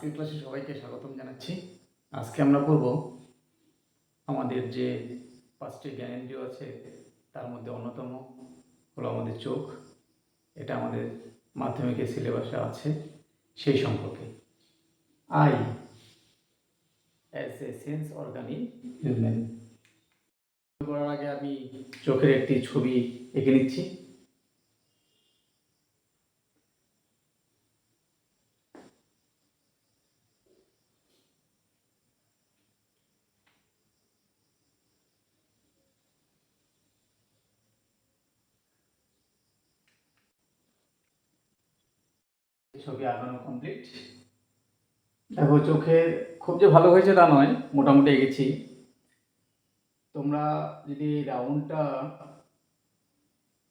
আজকের ক্লাসে সবাইকে স্বাগতম জানাচ্ছি। আজকে আমরা পড়ব আমাদের যে পাঁচটি জ্ঞানেন্দ্রিয় আছে তার মধ্যে অন্যতম হলো আমাদের চোখ। এটা আমাদের মাধ্যমিকের সিলেবাসে আছে সেই সম্পর্কে। Eye as a sense organ human. করার আগে আমি চোখের একটি ছবি এঁকে নিচ্ছি। ছবি আঁকানো কমপ্লিট দেখো, চোখে খুব যে ভালো হয়েছে তা নয়, মোটামুটি এগেছি তোমরা যদি রাউন্ডটা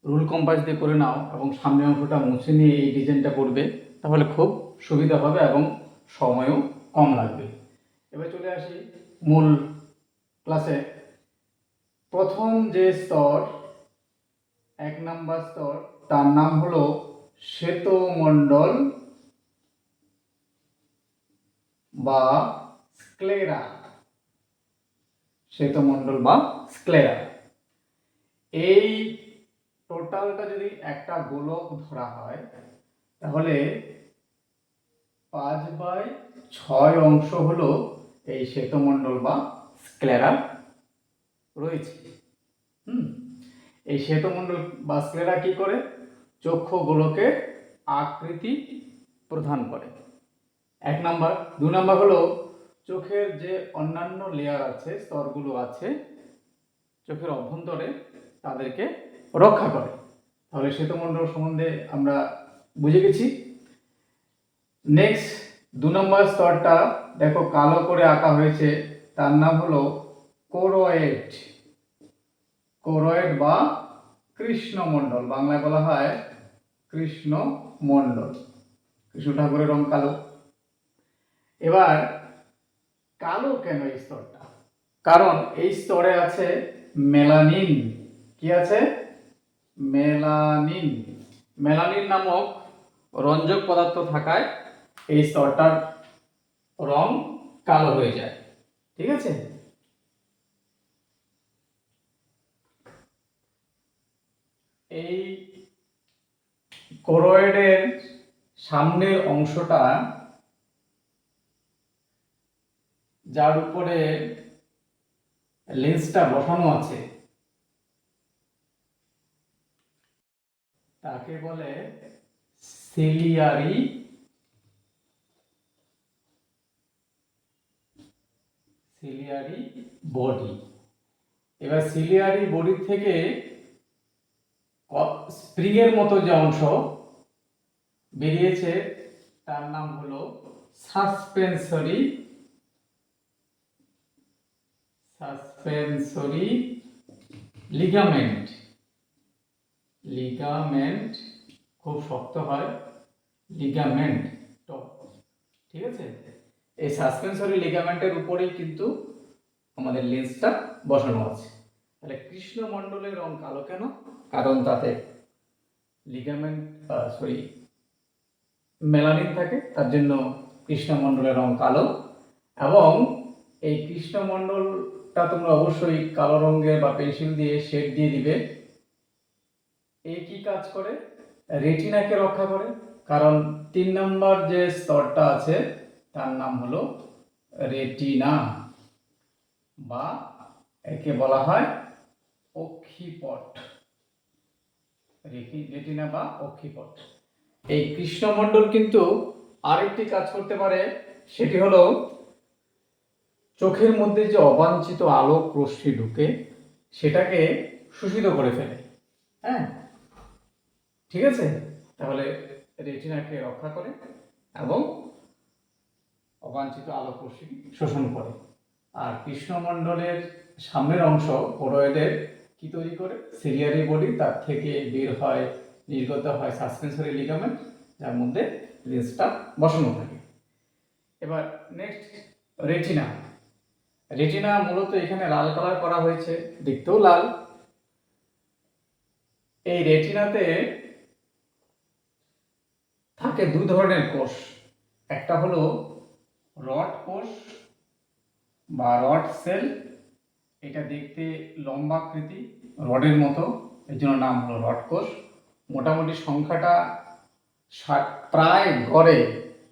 রুল কম্পাস দিয়ে করে নাও এবং সামনের অংশটা মুছে নিয়ে এই ডিজাইনটা করবে, তাহলে খুব সুবিধা হবে এবং সময়ও কম লাগবে। এবার চলে আসি মূল ক্লাসে প্রথম যে স্তর, এক নাম্বার স্তর, তার নাম হলো শ্বেতমণ্ডল বা স্ক্লেরা শ্বেতমণ্ডল বা স্ক্লেরা এই টোটালটা যদি একটা গোলক ধরা হয়, তাহলে পাঁচ বাই ছয় অংশ হলো এই শ্বেতমণ্ডল বা স্ক্লেরা রয়েছে। হুম? এই শ্বেতমণ্ডল বা স্ক্লেরা কি করে? চক্ষু গোলকের আকৃতি প্রদান করে। এক নাম্বার। দু নাম্বার হলো, চোখের যে অন্যান্য লেয়ার আছে, স্তরগুলো আছে, চোখের অভ্যন্তরে তাদেরকে রক্ষা করে। তাহলে শ্বেতমণ্ডল সম্বন্ধে আমরা বুঝে গেছি। নেক্সট দু নম্বর স্তরটা, দেখো কালো করে আঁকা হয়েছে, তার নাম হলো কোরয়েড। কোরয়েড বা কৃষ্ণমণ্ডল বাংলায় বলা হয় কৃষ্ণমণ্ডল কৃষ্ণ ঠাকুরের রং কালো। এবার কালো কেন এই স্তরটা? কারণ এই স্তরে আছে মেলানিন। কি আছে? মেলানিন। মেলানিন নামক রঞ্জক পদার্থ থাকায় এই স্তরটার রং কালো হয়ে যায়। ঠিক আছে? এই কোরয়েডের সামনের অংশটা যার উপরে লেন্সটা বসানো আছে, তাকে বলে সিলিয়ারি সিলিয়ারি বডি। এবার সিলিয়ারি বডি থেকে স্প্রিং এর মতো যে অংশ বেরিয়েছে, তার নাম হলো সাসপেন্সরি সাসপেন্সরি লিগামেন্ট। লিগামেন্ট খুব শক্ত হয়। লিগামেন্ট টপ ঠিক আছে? এই সাসপেন্সরি লিগামেন্টের উপরেই কিন্তু আমাদের লেন্সটা বসানো আছে। তাহলে কৃষ্ণমণ্ডলের রং কালো কেন? কারণ তাতে লিগামেন্ট সরি, মেলানিন থাকে, তার জন্য কৃষ্ণমণ্ডলের রং কালো। এবং এই কৃষ্ণমণ্ডলটা তোমরা অবশ্যই কালো রঙের বা পেন্সিল দিয়ে শেড দিয়ে দিবে। এই কি কাজ করে? রেটিনাকে রক্ষা করে। কারণ তিন নম্বর যে স্তরটা আছে, তার নাম হলো রেটিনা বা একে বলা হয় অক্ষিপট। রেটিনা বা অক্ষিপট। এই কৃষ্ণমণ্ডল কিন্তু আরেকটি কাজ করতে পারে, সেটি হলো চোখের মধ্যে যে অবাঞ্ছিত আলোক রশ্মি ঢুকে, সেটাকে শোষিত করে ফেলে। হ্যাঁ? ঠিক আছে? তাহলে রেটিনাকে রক্ষা করে এবং অবাঞ্ছিত আলোক রশ্মি শোষণ করে। আর কৃষ্ণমণ্ডলের সামনের অংশ কোরয়েডের কি তৈরি করে? সিরিয়ারি বডি, তার থেকে বের হয়, নির্গত হয় সাসপেন্সরি লিগামেন্ট, যার মধ্যে লেন্সটা বসানো থাকে। এবার নেক্সট, রেটিনা। রেটিনা মূলত এখানে লাল কালার করা হয়েছে, দেখতেও লাল। এই রেটিনাতে থাকে দুই ধরনের কোষ। একটা হলো রড কোষ বা রড সেল। এটা দেখতে লম্বাকৃতি রডের মতো। এর জন্য নাম হলো রড কোষ। মোটামুটি সংখ্যাটা প্রায় গড়ে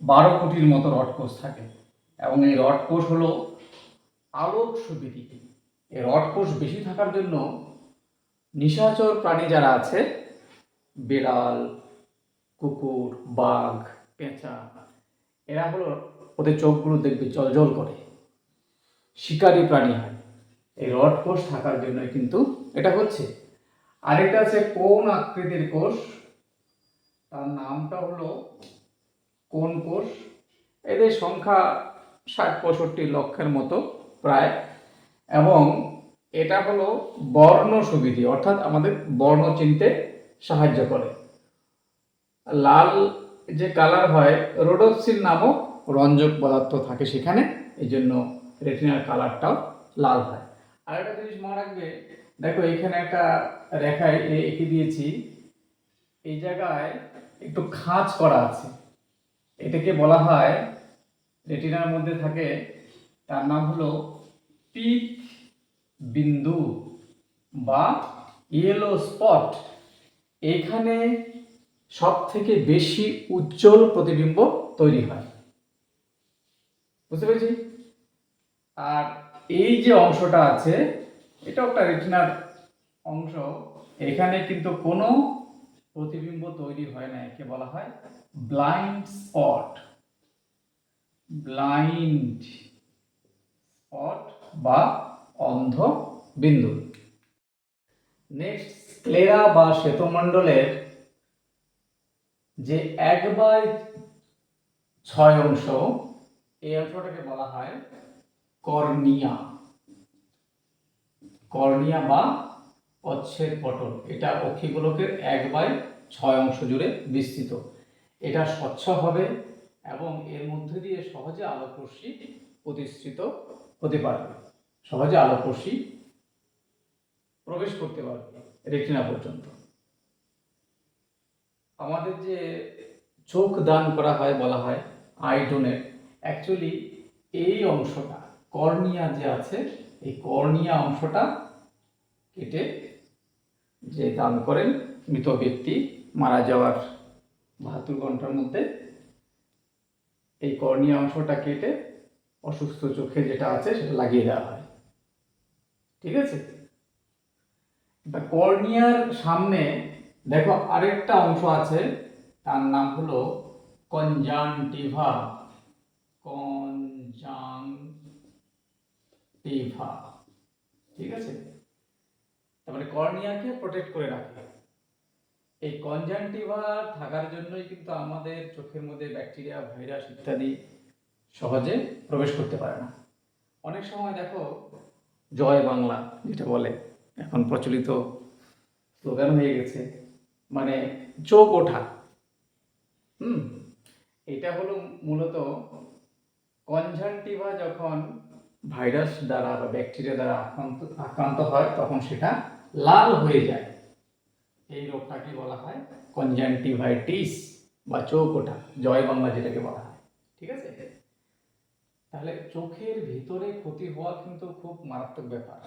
বারো কোটির মতো রড কোষ থাকে। এবং এই রড কোষ হলো আলোক সুবিধি এই রড কোষ বেশি থাকার জন্য নিশাচর প্রাণী যারা আছে, বেড়াল, কুকুর, বাঘ, পেঁচা, এরা হলো ওদের চোখগুলো দেখবে জল করে। শিকারী প্রাণী হয়। এই রড কোষ থাকার জন্য কিন্তু এটা হচ্ছে। আরেকটা আছে কোন আকৃতির কোষ? তার নামটা হলো কোন কোষ? এদের সংখ্যা ষাট, পঁয়ষট্টি লক্ষের মতো। প্রায়। এবং এটা হলো বর্ণ সুবিধি, অর্থাৎ আমাদের বর্ণ চিনতে সাহায্য করে। লাল যে কালার হয় রোডোপসিন নামক রঞ্জক পদার্থ থাকে সেখানে এই জন্য রেটিনার কালারটাও লাল হয়। আর একটা জিনিস মনে রাখবে, দেখো এখানে একটা রেখায় এঁকে দিয়েছি, এই জায়গায় একটু খাঁজ করা আছে। এটাকে বলা হয়, রেটিনার মধ্যে থাকে, তার নাম হলো পিক বিন্দু বা ইয়েলো স্পট এখানে সব থেকে বেশি উজ্জ্বল প্রতিবিম্ব তৈরি হয়। বুঝতে পেরেছি? আর এই যে অংশটা আছে, এটা একটা রেটিনার অংশ। এখানে কিন্তু কোনো প্রতিবিম্ব তৈরি হয় না, একে বলা হয় ব্লাইন্ড স্পট ব্লাইন্ড স্পট বা অন্ধ বিন্দু নেক্সট স্ক্লেরা বা শ্বেতমণ্ডলের যে এক বাই ছয় অংশ, এই অংশটাকে বলা হয় কর্নিয়া। কর্নিয়া বা অচ্ছেদ পটল, এটা অক্ষিগুলোকের এক বাই ছয় অংশ জুড়ে বিস্তৃত। এটা স্বচ্ছ হবে এবং এর মধ্যে দিয়ে সহজে আলোকরশ্মি প্রতিষ্ঠিত হতে পারবে। সহজে আলোকরশ্মি প্রবেশ করতে পারবে রেটিনা পর্যন্ত। আমাদের যে চোখ দান করা হয় বলা হয় আই অ্যাকচুয়ালি এই অংশটা, কর্নিয়া যে আছে, এই কর্নিয়া অংশটা কেটে যে দান করেন মৃত ব্যক্তি মারা যাওয়ার বাহাত্তর ঘণ্টার মধ্যে, এই কর্নিয়া অংশটা কেটে অসুস্থ চোখে যেটা আছে সেটা লাগিয়ে দেওয়া হয়। ঠিক আছে? তা কর্নিয়ার সামনে দেখো আরেকটা অংশ আছে, তার নাম হলো কনজাংটিভা। কনজাংটিভা। ঠিক আছে? তারপরে কর্নিয়াকে প্রোটেক্ট করে রাখে। এই কনজাংটিভা থাকার জন্যই কিন্তু আমাদের চোখের মধ্যে ব্যাকটেরিয়া ভাইরাস ইত্যাদি সহজে প্রবেশ করতে পারে না। অনেক সময় দেখো, জয় বাংলা যেটা বলে, এখন প্রচলিত স্লোগান হয়ে গেছে মানে চোখ ওঠা। হুম? এটা হলো মূলত কনজাংটিভা যখন ভাইরাস দ্বারা বা ব্যাকটেরিয়া দ্বারা আক্রান্ত আক্রান্ত হয়, তখন সেটা লাল হয়ে যায়। এই রোগটাকে বলা হয় কনজাংটিভাইটিস বা চোখ ওঠা, জয় বাংলা যেটাকে বলা হয়। ঠিক আছে? তাহলে চোখের ভিতরে ক্ষতি হওয়া কিন্তু খুব মারাত্মক ব্যাপার।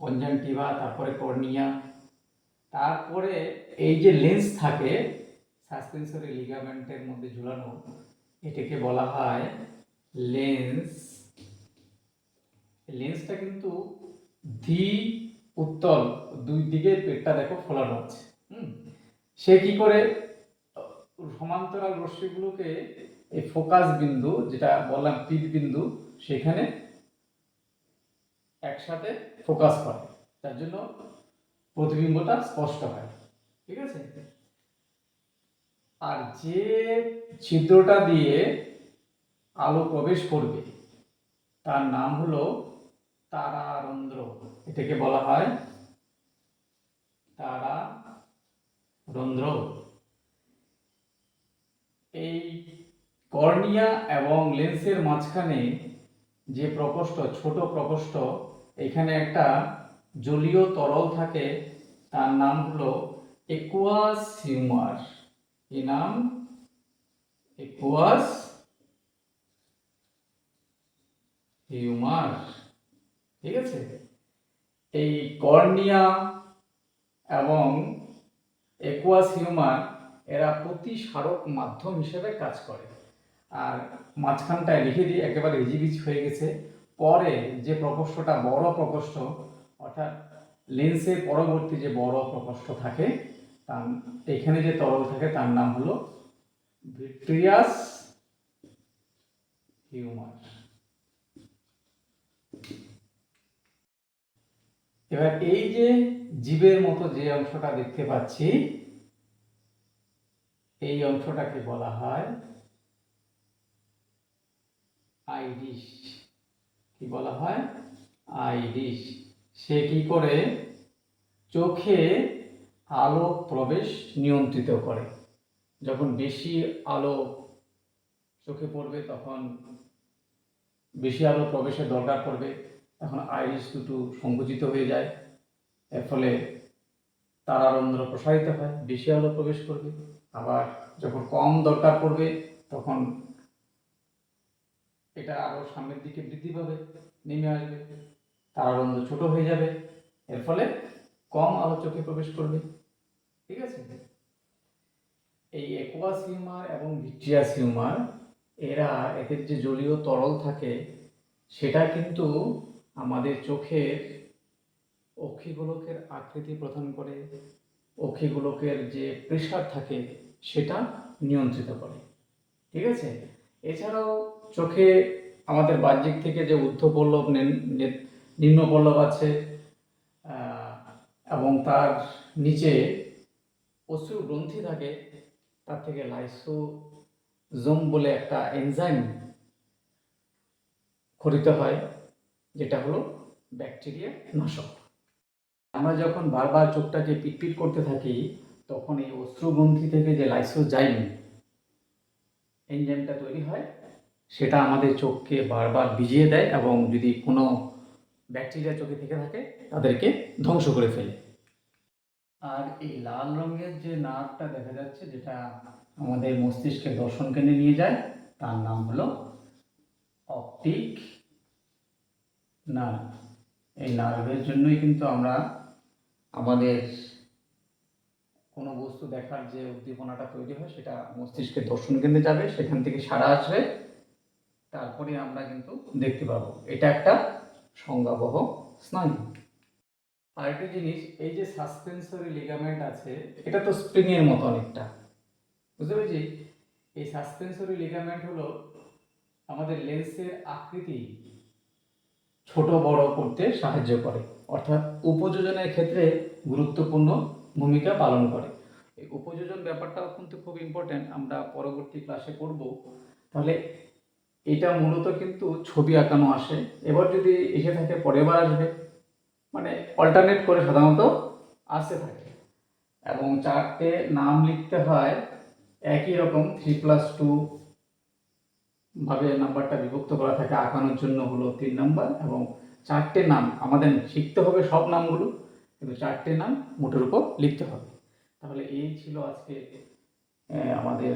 কনজাংটিভা তারপরে কর্নিয়া তারপরে এই যে লেন্স থাকে, সাসপেন্সরি লিগামেন্টের মধ্যে ঝুলানো, এটাকে বলা হয় লেন্স লেন্সটা কিন্তু ধি উত্তল, দুই দিকে পেটটা দেখো ফোলানো আছে। হুম? সে কি করে? সমান্তরাল রশ্মিগুলোকে এই ফোকাস বিন্দু যেটা বললাম পিক বিন্দু, সেখানে একসাথে ফোকাস করে। তার জন্য প্রতিবিম্বটা স্পষ্ট হয়। ঠিক আছে? আর যে ছিদ্রটা দিয়ে আলো প্রবেশ করবে, তার নাম হলো তারারন্ধ্র। এটাকে বলা হয় তারা রন্ধ্র এই কর্নিয়া এবং লেন্সের মাঝখানে যে প্রকোষ্ঠ, ছোট প্রকোষ্ঠ, এখানে একটা জলীয় তরল থাকে, তার নাম হলো একুয়াস হিউমার কি নাম? Aqueous humour. ঠিক আছে? এই কর্নিয়া এবং একুয়াস হিউমার, এরা প্রতিসারক মাধ্যম হিসেবে কাজ করে। আর মাঝখানটায় লিখে দিয়ে একেবারে হিজিবিজি হয়ে গেছে। পরে যে প্রকোষ্ঠটা বড় প্রকোষ্ঠ, অর্থাৎ লেন্সের পরবর্তী যে বড় প্রকোষ্ঠ থাকে, তার এখানে যে তরল থাকে, তার নাম হলো ভিট্রিয়াস হিউমার। এবার এই যে জীবের মতো যে অংশটা দেখতে পাচ্ছি, এই অংশটাকে বলা হয় আইরিশ কি বলা হয়? আইরিশ সে কি করে? চোখে আলো প্রবেশ নিয়ন্ত্রিত করে। যখন বেশি আলো চোখে পড়বে, তখন বেশি আলো প্রবেশের দরকার পড়বে। তখন আইরিশ দুটো সংকুচিত হয়ে যায়। এর ফলে তারারন্ধ্র প্রসারিত হয়, বেশি আলো প্রবেশ করবে। আবার যখন কম দরকার পড়বে, তখন এটা আরও সামনের দিকে বৃদ্ধি পাবে, নেমে আসবে তারারন্ধ্র ছোট হয়ে যাবে, এর ফলে কম আলো চোখে প্রবেশ করবে। ঠিক আছে? এই একুয়াস হিউমার এবং ভিট্রিয়াস হিউমার এরা এদের যে জলীয় তরল থাকে, সেটা কিন্তু আমাদের চোখের অক্ষিগোলকের আকৃতি প্রদান করে, অক্ষিগোলকের যে প্রেশার থাকে, সেটা নিয়ন্ত্রিত করে। ঠিক আছে? এছাড়াও চোখে আমাদের বাহ্যিক থেকে যে ঊর্ধ্বপল্লব নিম্ন পল্লব আছে এবং তার নিচে অশ্রু গ্রন্থি থাকে, তার থেকে লাইসোজোম বলে একটা এনজাইম খরিত হয়, যেটা হলো ব্যাকটেরিয়া নাশক। আমরা যখন বারবার চোখটাকে পিটপিট করতে থাকি, তখন এই অশ্রুগ্রন্থি থেকে যে লাইসোজাইম, এনজাইমটা তৈরি হয় সেটা আমাদের চোখকে বারবার ভিজিয়ে দেয় এবং যদি কোনো ব্যাকটেরিয়া চোখে থেকে থাকে, তাদেরকে ধ্বংস করে ফেলে। আর এই লাল রঙের যে নার্ভটা দেখা যাচ্ছে, যেটা আমাদের মস্তিষ্কে দর্শন কেন্দ্রে নিয়ে যায়, তার নাম হলো অপটিক নার্ভ। এই নার্ভের জন্যই কিন্তু আমরা আমাদের কোনো বস্তু দেখার যে উদ্দীপনাটা তৈরি হয়, সেটা মস্তিষ্কের দর্শন কেন্দ্রে যাবে, সেখান থেকে সারা আসবে। তারপরে আমরা কিন্তু দেখতে পাবো। এটা একটা সংজ্ঞাবহ স্নায়ু। আরেকটা জিনিস, এই যে সাসপেন্সরি লিগামেন্ট আছে, এটা তো স্প্রিং এর মতো অনেকটা। বুঝতে পেরেছি? এই সাসপেন্সরি লিগামেন্ট হলো আমাদের লেন্সের আকৃতি ছোট, বড় করতে সাহায্য করে। অর্থাৎ উপযোজনের ক্ষেত্রে গুরুত্বপূর্ণ ভূমিকা পালন করে। এই উপযোজন ব্যাপারটাও কিন্তু খুব ইম্পর্ট্যান্ট আমরা পরবর্তী ক্লাসে পড়ব তাহলে এটা মূলত কিন্তু ছবি আঁকানো আসে। এবার যদি এসে থাকে, পরের বার আসবে। মানে অল্টারনেট করে সাধারণত আসতে থাকে। এবং চারটে নাম লিখতে হয়, একই রকম থ্রি প্লাস টু ভাবে নাম্বারটা বিভক্ত করা থাকে। আঁকানোর জন্য হলো তিন নাম্বার এবং চারটে নাম, আমাদের শিখতে হবে সব নামগুলো, কিন্তু চারটে নাম মোটের উপর লিখতে হবে। তাহলে এই ছিল আজকে আমাদের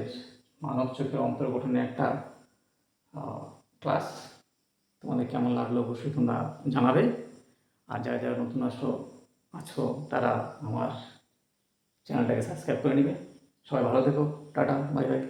মানব চোখের অন্তর্গঠনের একটা ক্লাস তোমাদের কেমন লাগল অবশ্যই তোমরা জানাবে। আর যারা যারা নতুন আসো আছো, তারা আমার চ্যানেলটাকে সাবস্ক্রাইব করে নেবে। সবাই ভালো থেকো, টাটা বাই বাই